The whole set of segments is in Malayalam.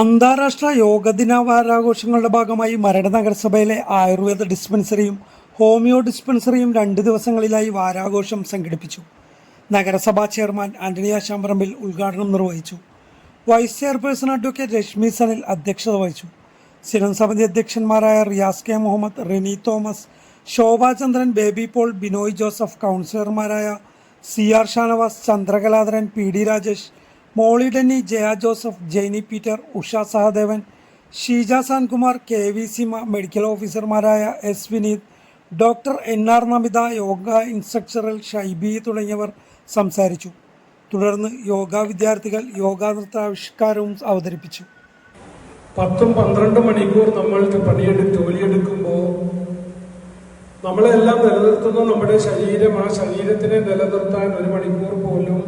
അന്താരാഷ്ട്ര യോഗ ദിന വാരാഘോഷങ്ങളുടെ ഭാഗമായി മരട് നഗരസഭയിലെ ആയുർവേദ ഡിസ്പെൻസറിയും ഹോമിയോ ഡിസ്പെൻസറിയും രണ്ട് ദിവസങ്ങളിലായി വാരാഘോഷം സംഘടിപ്പിച്ചു. നഗരസഭാ ചെയർമാൻ ആന്റണിയ ശാമ്പറമ്പിൽ ഉദ്ഘാടനം നിർവഹിച്ചു. Vice chairperson advocate Rashmi Sanil അധ്യക്ഷത വഹിച്ചു. സ്ഥിരം സമിതി അധ്യക്ഷന്മാരായ റിയാസ് കെ മുഹമ്മദ് റിനി തോമസ് ശോഭാചന്ദ്രൻ ബേബി പോൾ ബിനോയ് ജോസഫ് കൗൺസിലർമാരായ C R Shanavas Chandrakaladharan P D Rajesh Molly Denny Jaya Joseph Jainy Peter Usha Sahadevan Sheeja Sankumar K V Sima medical ഓഫീസർമാരായ S Vineeth doctor N R Namitha yoga ഇൻസ്ട്രക്ടറൽ ഷൈബി തുടങ്ങിയവർ സംസാരിച്ചു. തുടർന്ന് യോഗ വിദ്യാർത്ഥികൾ യോഗ നൃത്താവിഷ്കാരവും അവതരിപ്പിച്ചു. പത്തും പന്ത്രണ്ട് മണിക്കൂർ നമ്മൾ പണിയെടുത്ത് ജോലിയെടുക്കുമ്പോൾ നമ്മളെല്ലാം നിലനിർത്തുന്ന. നമ്മുടെ ശരീരം ആ ശരീരത്തിനെ നിലനിർത്താൻ ഒരു മണിക്കൂർ പോലും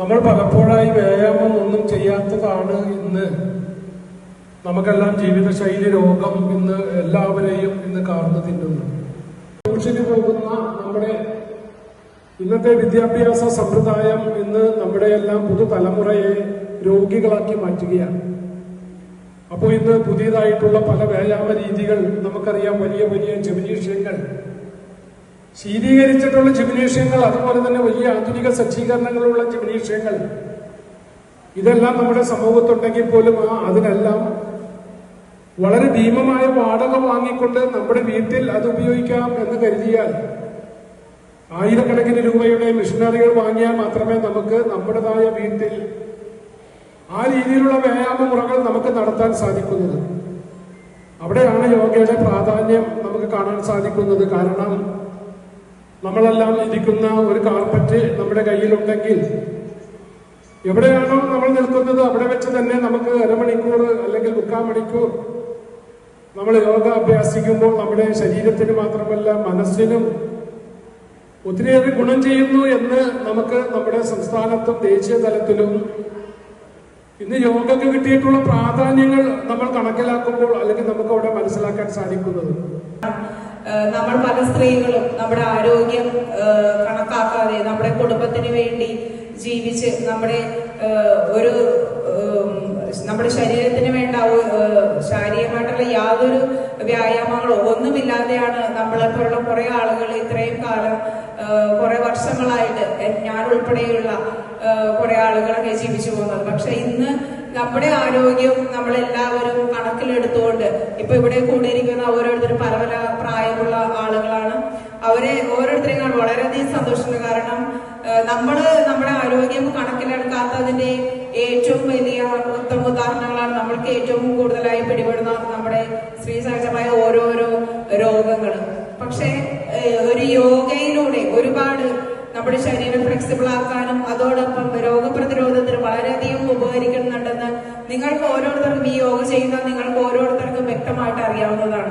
നമ്മൾ പലപ്പോഴായി വ്യായാമം ഒന്നും ചെയ്യാത്തതാണ് ഇന്ന്. നമുക്കെല്ലാം ജീവിതശൈലി രോഗം ഇന്ന് എല്ലാവരെയും ഇന്ന് കാർന്നു തിന്നുന്നു. ട്യൂഷന് പോകുന്ന നമ്മുടെ ഇന്നത്തെ വിദ്യാഭ്യാസ സമ്പ്രദായം ഇന്ന് നമ്മുടെ എല്ലാം പുതുതലമുറയെ രോഗികളാക്കി മാറ്റുകയാണ്. അപ്പോൾ ഇന്ന് പുതിയതായിട്ടുള്ള പല വ്യായാമ രീതികൾ നമുക്കറിയാം. വലിയ വലിയ ജിംനേഷ്യങ്ങൾ ശീതീകരിച്ചിട്ടുള്ള ജിംനേഷ്യങ്ങൾ അതുപോലെ തന്നെ വലിയ ആധുനിക സജ്ജീകരണങ്ങളുള്ള ജിംനേഷ്യങ്ങൾ. ഇതെല്ലാം നമ്മുടെ സമൂഹത്തുണ്ടെങ്കിൽ പോലും ആ അതിനെല്ലാം വളരെ ഭീമമായ വാടക വാങ്ങിക്കൊണ്ട് നമ്മുടെ വീട്ടിൽ അത് ഉപയോഗിക്കാം എന്ന് കരുതിയാൽ ആയിരക്കണക്കിന് രൂപയുടെ മിഷനറികൾ വാങ്ങിയാൽ മാത്രമേ നമുക്ക് നമ്മുടേതായ വീട്ടിൽ ആ രീതിയിലുള്ള വ്യായാമ മുറകൾ നമുക്ക് നടത്താൻ സാധിക്കുന്നത്. അവിടെയാണ് യോഗയുടെ പ്രാധാന്യം നമുക്ക് കാണാൻ സാധിക്കുന്നത്. കാരണം നമ്മളെല്ലാം ഇരിക്കുന്ന ഒരു കാർപ്പറ്റ് നമ്മുടെ കയ്യിലുണ്ടെങ്കിൽ എവിടെയാണോ നമ്മൾ നിൽക്കുന്നത് അവിടെ വെച്ച് തന്നെ നമുക്ക് അരമണിക്കൂർ അല്ലെങ്കിൽ മുക്കാൽ മണിക്കൂർ നമ്മൾ യോഗ അഭ്യാസിക്കുമ്പോൾ നമ്മുടെ ശരീരത്തിന് മാത്രമല്ല മനസ്സിനും ഒത്തിരിയേറെ ഗുണം ചെയ്യുന്നു എന്ന് നമുക്ക് നമ്മുടെ സംസ്ഥാനത്തും ദേശീയ തലത്തിലും ഇന്ന് യോഗയ്ക്ക് കിട്ടിയിട്ടുള്ള പ്രാധാന്യങ്ങൾ നമ്മൾ കണക്കിലാക്കുമ്പോൾ അല്ലെങ്കിൽ നമുക്ക് അവിടെ മനസ്സിലാക്കാൻ സാധിക്കുന്നത്. നമ്മൾ പല സ്ത്രീകളും നമ്മുടെ ആരോഗ്യം കണക്കാക്കാതെ നമ്മുടെ കുടുംബത്തിന് വേണ്ടി ജീവിച്ച് നമ്മുടെ ഒരു നമ്മുടെ ശരീരത്തിന് വേണ്ട ശാരീരികമായിട്ടുള്ള യാതൊരു വ്യായാമങ്ങളോ ഒന്നുമില്ലാതെയാണ് നമ്മളെപ്പോലുള്ള കുറെ ആളുകൾ ഇത്രയും കാലം കുറെ വർഷങ്ങളായിട്ട് ഞാൻ ഉൾപ്പെടെയുള്ള കുറെ ആളുകളൊക്കെ ജീവിച്ചു പോകുന്നത്. പക്ഷെ ഇന്ന് നമ്മുടെ ആരോഗ്യം നമ്മളെല്ലാവരും കണക്കിലെടുത്തുകൊണ്ട് ഇപ്പൊ ഇവിടെ കൂടിയിരിക്കുന്ന ഓരോരുത്തരും പല പല പ്രായമുള്ള ആളുകളാണ്. അവരെ ഓരോരുത്തരെയും കാണുമ്പോൾ വളരെയധികം സന്തോഷമുണ്ട്. കാരണം നമ്മൾ നമ്മുടെ ആരോഗ്യം കണക്കിലെടുക്കാത്തതിന്റെ ഏറ്റവും വലിയ ഉത്തമ ഉദാഹരണങ്ങളാണ് നമ്മൾക്ക് ഏറ്റവും കൂടുതലായി പിടിപെടുന്ന നമ്മുടെ സ്ത്രീ സഹജമായ ഓരോരോ രോഗങ്ങൾ പക്ഷേ ഒരു യോഗയിലൂടെ ഒരുപാട് നമ്മുടെ ശരീരം ഫ്ലെക്സിബിൾ ആക്കാനും അതോടൊപ്പം രോഗപ്രതിരോധത്തിന് വളരെയധികം നിങ്ങൾക്ക് ഓരോരുത്തർക്കും ഈ യോഗ ചെയ്യുന്ന നിങ്ങൾക്ക് ഓരോരുത്തർക്കും വ്യക്തമായിട്ട് അറിയാവുന്നതാണ്.